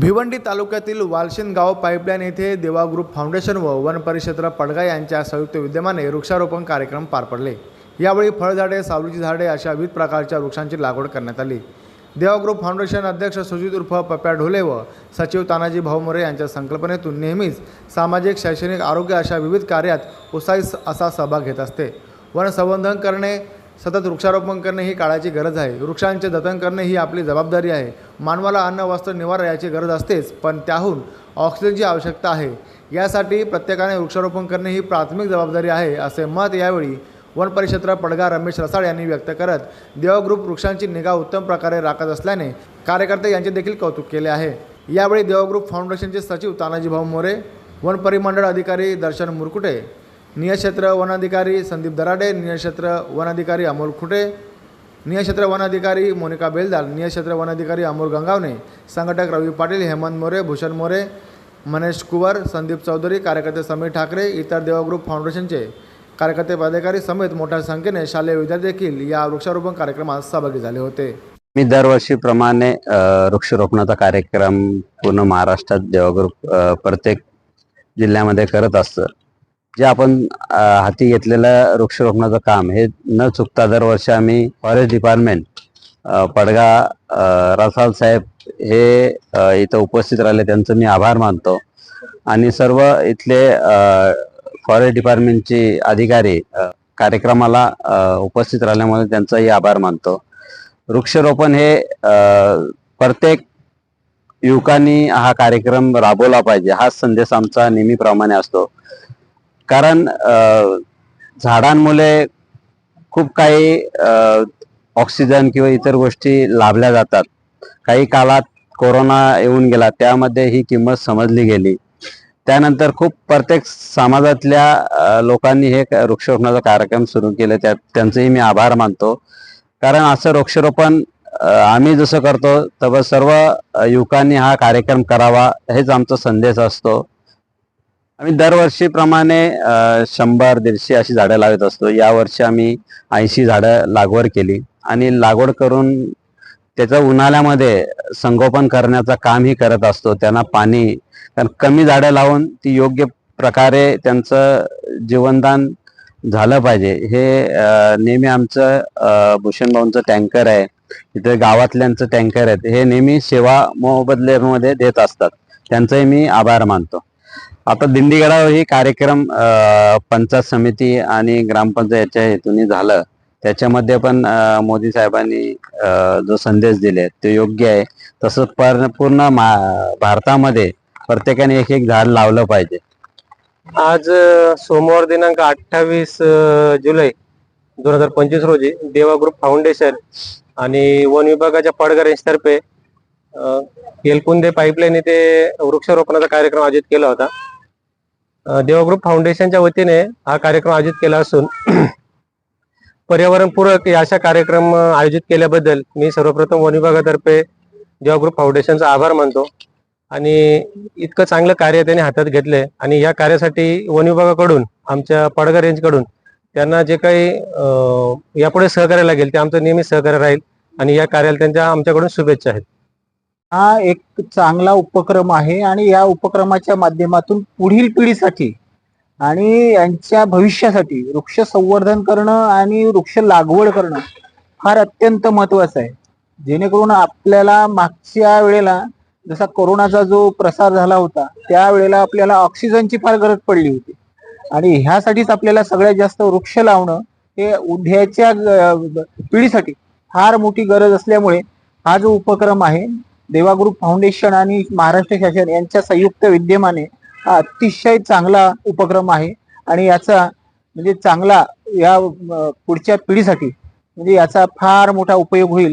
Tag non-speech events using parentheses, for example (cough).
भिवंडी तालुक्यातील वालशिंदगाव पाईपलाईन येथे देवा ग्रुप फाउंडेशन व वन परिक्षेत्र पडगा यांच्या संयुक्त विद्यमाने वृक्षारोपण कार्यक्रम पार पडले. यावेळी फळझाडे सावलीची झाडे अशा विविध प्रकारच्या वृक्षांची लागवड करण्यात आली. देवा ग्रुप फाउंडेशन अध्यक्ष सुजित उर्फ पप्या ढोले व सचिव तानाजी भाऊमोरे यांच्या संकल्पनेतून नेहमीच सामाजिक शैक्षणिक आरोग्य अशा विविध कार्यात उत्साही असा सहभाग घेत असते. वन संवर्धन करणे सतत वृक्षारोपण करणे ही काळाची गरज आहे. वृक्षांचे जतन करणे ही आपली जबाबदारी आहे. मानवाला अन्न वस्त्र निवारा याची गरज असतेच पण त्याहून ऑक्सिजनची आवश्यकता आहे. यासाठी प्रत्येकाने वृक्षारोपण करणे ही प्राथमिक जबाबदारी आहे असे मत यावेळी वन परिक्षेत्र पडगा रमेश रसाळ यांनी व्यक्त करत देव ग्रुप वृक्षांची निगा उत्तम प्रकारे राखत असल्याने कार्यकर्ते यांचे देखील कौतुक केले आहे. यावेळी देव ग्रुप फाउंडेशनचे सचिव तानाजी भाऊ मोरे वन परिमंडळ अधिकारी दर्शन मुरकुटे नियक्षेत्र वनाधिकारी संदीप दराडे नियक्षेत्र वनाधिकारी अमोल खुटे नियक्षेत्र वनाधिकारी मोनिका बेलदार नियक्षेत्र वन अधिकारी अमोल गंगावणे संघटक रवी पाटील हेमंत मोरे भूषण मोरे मनेश कुवर संदीप चौधरी कार्यकर्ते समीर ठाकरे इतर देवग्रुप फाउंडेशनचे कार्यकर्ते पदाधिकारी समेत मोठ्या संख्येने शालेय विद्यार्थी देखील या वृक्षारोपण कार्यक्रमात सहभागी झाले होते. मी दरवर्षीप्रमाणे वृक्षारोपणाचा कार्यक्रम पूर्ण महाराष्ट्रात देवग्रुप प्रत्येक जिल्ह्यामध्ये करत असतं. जे आपण हाती घेतलेलं वृक्षरोपणाचं काम हे न चुकता दरवर्षी आम्ही फॉरेस्ट डिपार्टमेंट पडगा रसाल साहेब हे इथं उपस्थित राहिले त्यांचं मी आभार मानतो. आणि सर्व इथले फॉरेस्ट डिपार्टमेंटचे अधिकारी कार्यक्रमाला उपस्थित राहिल्यामुळे त्यांचाही आभार मानतो. वृक्षरोपण हे प्रत्येक युवकांनी हा कार्यक्रम राबवला पाहिजे हाच संदेश आमचा नेहमीप्रमाणे असतो. कारण झाडांमुळे खूप काही ऑक्सिजन किंवा इतर गोष्टी लाभल्या जातात. काही काळात कोरोना येऊन गेला त्यामध्ये ही किंमत समजली गेली. त्यानंतर खूप प्रत्येक समाजातल्या लोकांनी हे वृक्षरोपणाचा कार्यक्रम सुरू केले. त्या त्यांचेही मी आभार मानतो. कारण असं वृक्षारोपण आम्ही जसं करतो तर सर्व युवकांनी हा कार्यक्रम करावा हेच आमचा संदेश असतो. आम्ही दरवर्षीप्रमाणे शंभर दीडशे अशी झाडं लावत असतो. यावर्षी आम्ही ऐंशी झाडं लागवड केली. आणि लागवड करून त्याचं उन्हाळ्यामध्ये संगोपन करण्याचं कामही करत असतो. त्यांना पाणी कारण कमी झाडं लावून ती योग्य प्रकारे त्यांचं जीवनदान झालं पाहिजे. हे नेहमी आमचं भूषणभाऊंचं टँकर आहे. इथे गावातल्यांचं टँकर आहेत. हे नेहमी सेवा मोबदल्यामध्ये देत असतात. त्यांचाही मी आभार मानतो. आता दिंडीगडावर ही कार्यक्रम पंचायत समिती आणि ग्रामपंचायतच्या हेतूने झालं. त्याच्यामध्ये पण मोदी साहेबांनी जो संदेश दिले ते योग्य आहे. तसंच पर पूर्ण भारतामध्ये प्रत्येकाने एक एक झाड लावलं पाहिजे. आज सोमवार दिनांक अठ्ठावीस जुलै दोन हजार पंचवीस रोजी देवा ग्रुप फाउंडेशन आणि वन विभागाच्या पडगा यांच्यातर्फे येलकुंदे पाईपलाईन येथे वृक्षारोपणाचा कार्यक्रम आयोजित केला होता. देवग्रुप फाउंडेशनच्या वतीने हा कार्यक्रम आयोजित केला असून (clears throat) पर्यावरणपूरक अशा कार्यक्रम आयोजित केल्याबद्दल मी सर्वप्रथम वन विभागातर्फे देवग्रुप फाउंडेशनचा आभार मानतो आणि इतकं चांगलं कार्य त्यांनी हातात घेतलंय आणि या कार्यासाठी वन विभागाकडून आमच्या पडगा रेंजकडून त्यांना जे काही यापुढे सहकार्य लागेल ते आमचं नेहमी सहकार्य राहील आणि या कार्याला त्यांच्या आमच्याकडून शुभेच्छा आहेत. हा एक चांगला उपक्रम आहे आणि या उपक्रमाच्या माध्यमातून पुढील पिढीसाठी आणि यांच्या भविष्यासाठी वृक्ष संवर्धन करणं आणि वृक्ष लागवड करणं फार अत्यंत महत्वाचं आहे. जेणेकरून आपल्याला मागच्या वेळेला जसा कोरोनाचा जो प्रसार झाला होता त्यावेळेला आपल्याला ऑक्सिजनची फार गरज पडली होती. आणि ह्यासाठीच आपल्याला सगळ्यात जास्त वृक्ष लावणं हे उद्याच्या पिढीसाठी फार मोठी गरज असल्यामुळे हा जो उपक्रम आहे देवा ग्रुप फाउंडेशन आणि महाराष्ट्र शासन यांच्या संयुक्त विद्यमाने हा अतिशय चांगला उपक्रम आहे. आणि याचा म्हणजे चांगला या पुढच्या पिढीसाठी म्हणजे याचा फार मोठा उपयोग होईल.